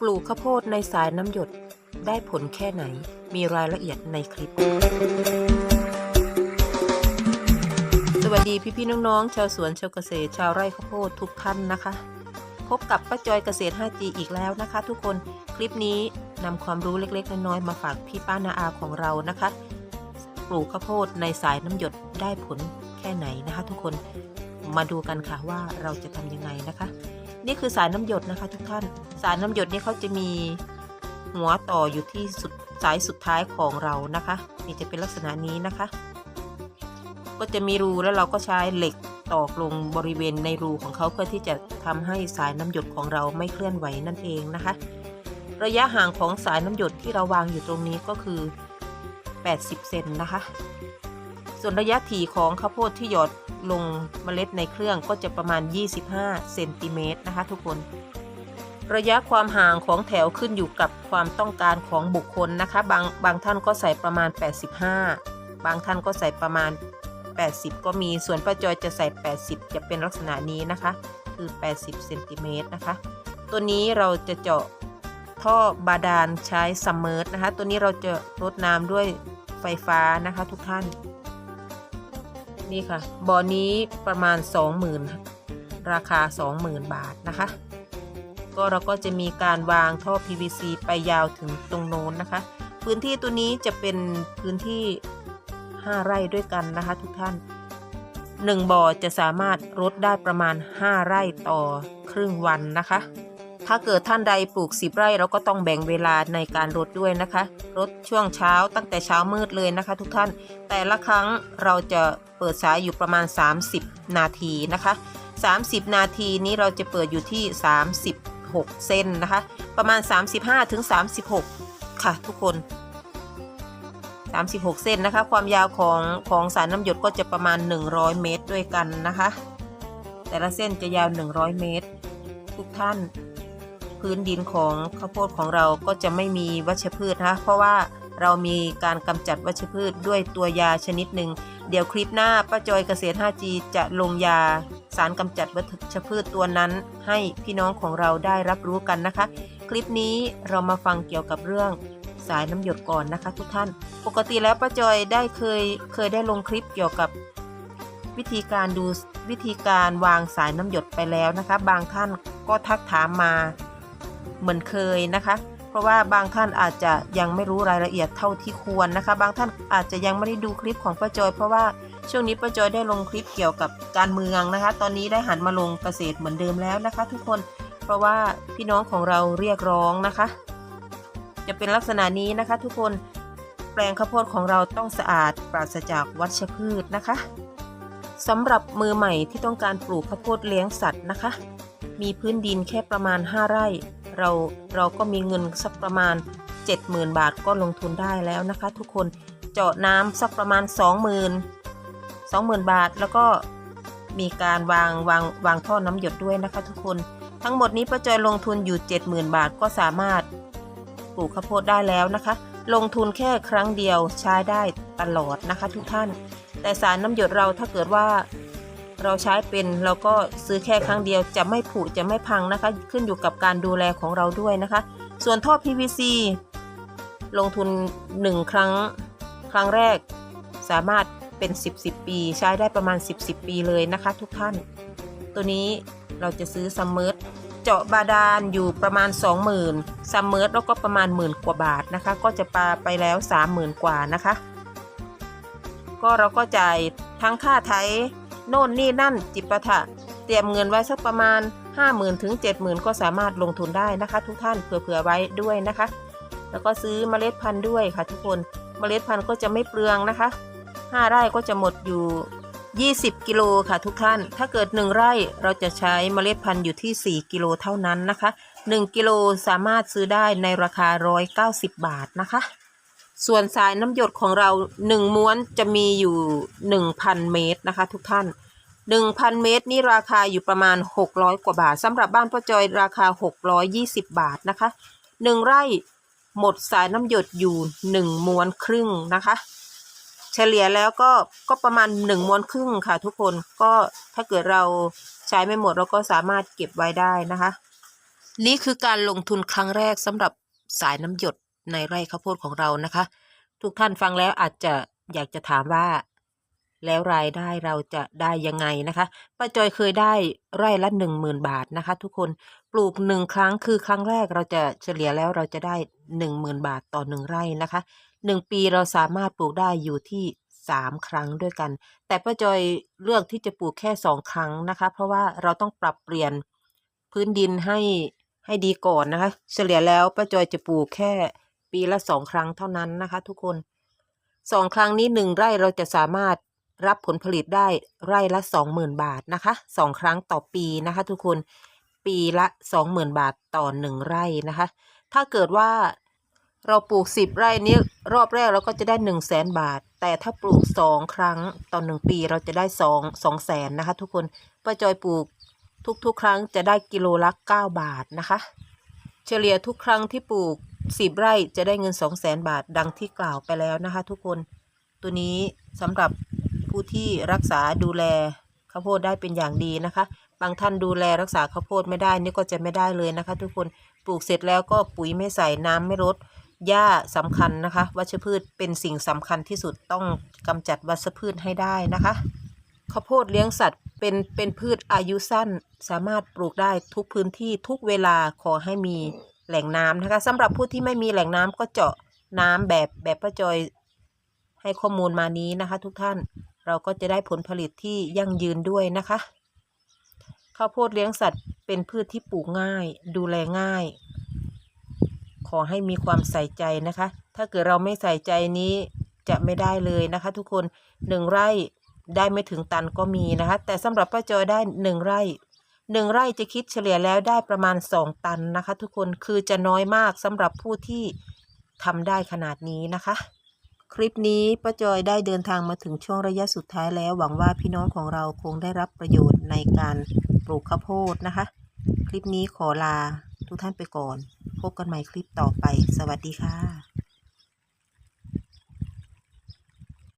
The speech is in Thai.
ปลูกข้าวโพดในสายน้ำหยดได้ผลแค่ไหน มีรายละเอียดในคลิป สวัสดีพี่ๆน้องๆ ชาวสวนชาวเกษตรชาวไร่ข้าวโพดทุกท่านนะคะ พบกับป้าจอยเกษตร 5G อีกแล้วนะคะ ทุกคนคลิปนี้นำความรู้เล็กๆ น้อยๆ มาฝากพี่ป้านาอาของเรานะคะ ปลูกข้าวโพดในสายน้ำหยดได้ผลแค่ไหนนะคะ ทุกคนมาดูกันค่ะว่าเราจะทำยังไงนะคะ นี่คือสายน้ำหยดนะคะทุกท่าน สายน้ำหยดนี่เขาจะมีหัวต่ออยู่ที่สุดสายสุดท้ายของเรานะคะ นี่จะเป็นลักษณะนี้นะคะ ก็จะมีรูแล้วเราก็ใช้เหล็กตอกลงบริเวณในรูของเขาเพื่อที่จะทำให้สายน้ำหยดของเราไม่เคลื่อนไหวนั่นเองนะคะ ระยะห่างของสายน้ำหยดที่เราวางอยู่ตรงนี้ก็คือ 80 เซนนะคะ ส่วนระยะถี่ของข้าวโพดที่หยอด ลงเมล็ดในเครื่องก็จะประมาณ 25 เซนติเมตรนะคะทุกคน ระยะความห่างของแถวขึ้นอยู่กับความต้องการของบุคคลนะคะ บางบางท่านก็ใส่ประมาณ 85 บางท่านก็ใส่ประมาณ 80 ก็มีส่วนป้าจอยจะใส่ 80 จะเป็นลักษณะนี้นะคะ คือ 80 เซนติเมตรนะคะ ตัวนี้เราจะเจาะท่อบาดาลใช้ซัมเมอร์นะคะ ตัวนี้เราจะรดน้ำด้วยไฟฟ้านะคะทุกท่าน นี่ค่ะบ่อนี้ประมาณ 20,000 ราคา 20,000 บาทนะคะ ก็เราก็จะมีการวางท่อ PVC ไปยาวถึงตรงโน้นนะคะ พื้นที่ตัวนี้จะเป็นพื้นที่ 5 ไร่ด้วยกันนะคะทุกท่าน 1บ่อจะสามารถรดได้ประมาณ 5 ไร่ต่อครึ่งวันนะคะ ถ้าเกิดท่านใดปลูก 10 ไร่เราก็ต้องแบ่งเวลาในการรดด้วยนะคะรดช่วงเช้าตั้งแต่เช้ามืดเลยนะคะ ทุกท่าน แต่ละครั้งเราจะเปิดสายอยู่ประมาณ 30 นาทีนะคะ 30 นาทีนี้เราจะเปิดอยู่ที่ 36 เส้นนะคะ ประมาณ 35ถึง36 ค่ะ ทุกคน 36 เส้นนะคะ ความยาวของของสายน้ำหยดก็จะประมาณ 100 เมตรด้วยกันนะคะ แต่ละเส้นจะยาว 100 เมตร ทุกท่าน พื้นดินของข้าวโพดของเราก็จะไม่มีวัชพืชนะคะเพราะว่าเรามีการกำจัดวัชพืชด้วยตัวยาชนิดหนึ่ง เดี๋ยวคลิปหน้าป้าจอยเกษตร 5G จะลงยาสารกำจัดวัชพืชตัวนั้น ให้พี่น้องของเราได้รับรู้กันนะคะ คลิปนี้เรามาฟังเกี่ยวกับเรื่องสายน้ำหยดก่อนนะคะ ทุกท่าน ปกติแล้วป้าจอยได้เคยเคยได้ลงคลิปเกี่ยวกับวิธีการดูวิธีการวางสายน้ำหยดไปแล้วนะคะ บางท่านก็ทักถามมา เหมือนเคยนะคะ เพราะว่าบางท่านอาจจะยังไม่รู้รายละเอียดเท่าที่ควรนะคะ บางท่านอาจจะยังไม่ได้ดูคลิปของป้าจอย เพราะว่าช่วงนี้ป้าจอยได้ลงคลิปเกี่ยวกับการเมืองนะคะ ตอนนี้ได้หันมาลงเกษตรเหมือนเดิมแล้วนะคะ ทุกคน เพราะว่าพี่น้องของเราเรียกร้องนะคะ จะเป็นลักษณะนี้นะคะ ทุกคน แปลงข้าวโพดของเราต้องสะอาดปราศจากวัชพืชนะคะสำหรับมือใหม่ที่ต้องการปลูกข้าวโพดเลี้ยงสัตว์นะคะ มีพื้นดินแค่ประมาณ 5 ไร่ เราเราก็มีเงินสักประมาณ 70,000 บาทก็ลงทุนได้แล้วนะคะ ทุกคนเจาะน้ำสักประมาณ 20,000 20,000 บาทแล้วก็มีการวางวางวางท่อน้ำหยดด้วยนะคะทุกคนทั้งหมดนี้ป้าจอยลงทุนอยู่ 70,000 บาทก็สามารถปลูกข้าวโพดได้แล้วนะคะ ลงทุนแค่ครั้งเดียวใช้ได้ตลอดนะคะ ทุกท่าน แต่สารน้ำหยดเราถ้าเกิดว่า เราใช้เป็นเราก็ซื้อแค่ครั้งเดียวจะไม่ผุจะไม่พังนะคะ ขึ้นอยู่กับการดูแลของเราด้วยนะคะ ส่วนท่อ PVC ลงทุน 1 ครั้งครั้งแรกสามารถเป็น 10 10 ปี ใช้ได้ประมาณ 10 10 ปีเลยนะคะ ทุกท่าน ตัวนี้เราจะซื้อซัมเมอร์เจาะบาดาลอยู่ประมาณ 20,000ซัมเมอร์แล้วก็ประมาณหมื่นกว่าบาทนะคะ ก็จะปาไปแล้ว 30,000 กว่านะคะ ก็เราก็จ่ายทั้งค่าไถ โน่นนี่นั่นจิปาถะ เตรียมเงินไว้สักประมาณ 50,000ถึง70,000 ก็สามารถลงทุนได้นะคะ ทุกท่านเผื่อๆไว้ด้วยนะคะ แล้วก็ซื้อเมล็ดพันธุ์ด้วยค่ะ ทุกคนเมล็ดพันธุ์ก็จะไม่เปลืองนะคะ 5 ไร่ก็จะหมดอยู่ 20 กิโลค่ะทุกท่าน ถ้าเกิด 1 ไร่เราจะใช้เมล็ดพันธุ์อยู่ที่ 4 กิโลเท่านั้นนะคะ 1 กิโลสามารถซื้อได้ในราคา 190 บาทนะคะ ส่วนสายน้ำหยดของเรา1ม้วนจะมีอยู่1,000เมตรนะคะ ทุกท่าน1,000เมตรนี่ราคาอยู่ประมาณ600กว่าบาทสำหรับบ้านพ่อจอยราคา620บาทนะคะ1ไร่หมดสายน้ำหยดอยู่1ม้วนครึ่งนะคะ เฉลี่ยแล้วก็ก็ประมาณ1ม้วนครึ่งค่ะ ทุกคนก็ถ้าเกิดเราใช้ไม่หมดเราก็สามารถเก็บไว้ได้นะคะ นี่คือการลงทุนครั้งแรกสำหรับสายน้ำหยด ในไร่ข้าวโพดของเรานะคะ ทุกท่านฟังแล้วอาจจะอยากจะถามว่า แล้วรายได้เราจะได้ยังไงนะคะป้าจอยเคยได้ไร่ละหนึ่งหมื่นบาทนะคะ ทุกคนปลูกหนึ่งครั้งคือครั้งแรกเราจะเฉลี่ยแล้วเราจะได้หนึ่งหมื่นบาทต่อหนึ่งไร่นะคะหนึ่งปีเราสามารถปลูกได้อยู่ที่สามครั้งด้วยกัน แต่ป้าจอยเลือกที่จะปลูกแค่สองครั้งนะคะ เพราะว่าเราต้องปรับเปลี่ยนพื้นดินให้ให้ดีก่อนนะคะ เฉลี่ยแล้วป้าจอยจะปลูกแค่ ปีละสองครั้งเท่านั้นนะคะ ทุกคนสองครั้งนี้หนึ่งไร่เราจะสามารถรับผลผลิตได้ไร่ละสองหมื่นบาทนะคะสองครั้งต่อปีนะคะ ทุกคนปีละสองหมื่นบาทต่อหนึ่งไร่นะคะ ถ้าเกิดว่าเราปลูกสิบไร่นี้รอบแรกเราก็จะได้หนึ่งแสนบาท แต่ถ้าปลูกสองครั้งต่อหนึ่งปีเราจะได้สองสองแสนนะคะ ทุกคนป้าจอยปลูกทุกๆ ครั้งจะได้กิโลละเก้าบาทนะคะ เฉลี่ยทุกครั้งที่ปลูก สิบไร่จะได้เงินสองแสนบาทดังที่กล่าวไปแล้วนะคะ ทุกคน ตัวนี้สำหรับผู้ที่รักษาดูแลข้าวโพดได้เป็นอย่างดีนะคะ บางท่านดูแลรักษาข้าวโพดไม่ได้นี่ก็จะไม่ได้เลยนะคะ ทุกคนปลูกเสร็จแล้วก็ปุ๋ยไม่ใส่น้ำไม่ลดหญ้าสำคัญนะคะ วัชพืชเป็นสิ่งสำคัญที่สุดต้องกำจัดวัชพืชให้ได้นะคะข้าวโพดเลี้ยงสัตว์เป็นเป็นพืชอายุสั้น สามารถปลูกได้ทุกพื้นที่ทุกเวลาขอให้มี แหล่งน้ำนะคะสำหรับผู้ที่ไม่มีแหล่งน้ำก็เจาะน้ำแบบแบบป้าจอยให้ข้อมูลมานี้นะคะ ทุกท่านเราก็จะได้ผลผลิตที่ยั่งยืนด้วยนะคะข้าวโพดเลี้ยงสัตว์เป็นพืชที่ปลูกง่าย ดูแลง่าย ขอให้มีความใส่ใจนะคะ ถ้าเกิดเราไม่ใส่ใจนี้จะไม่ได้เลยนะคะ ทุกคนหนึ่งไร่ได้ไม่ถึงตันก็มีนะคะ แต่สำหรับป้าจอยได้หนึ่งไร่ หนึ่งไร่จะคิดเฉลี่ยแล้วได้ประมาณสองตันนะคะ ทุกคนคือจะน้อยมากสำหรับผู้ที่ทำได้ขนาดนี้นะคะ คลิปนี้ป้าจอยได้เดินทางมาถึงช่วงระยะสุดท้ายแล้ว หวังว่าพี่น้องของเราคงได้รับประโยชน์ในการปลูกข้าวโพดนะคะ คลิปนี้ขอลาทุกท่านไปก่อน พบกันใหม่คลิปต่อไป สวัสดีค่ะ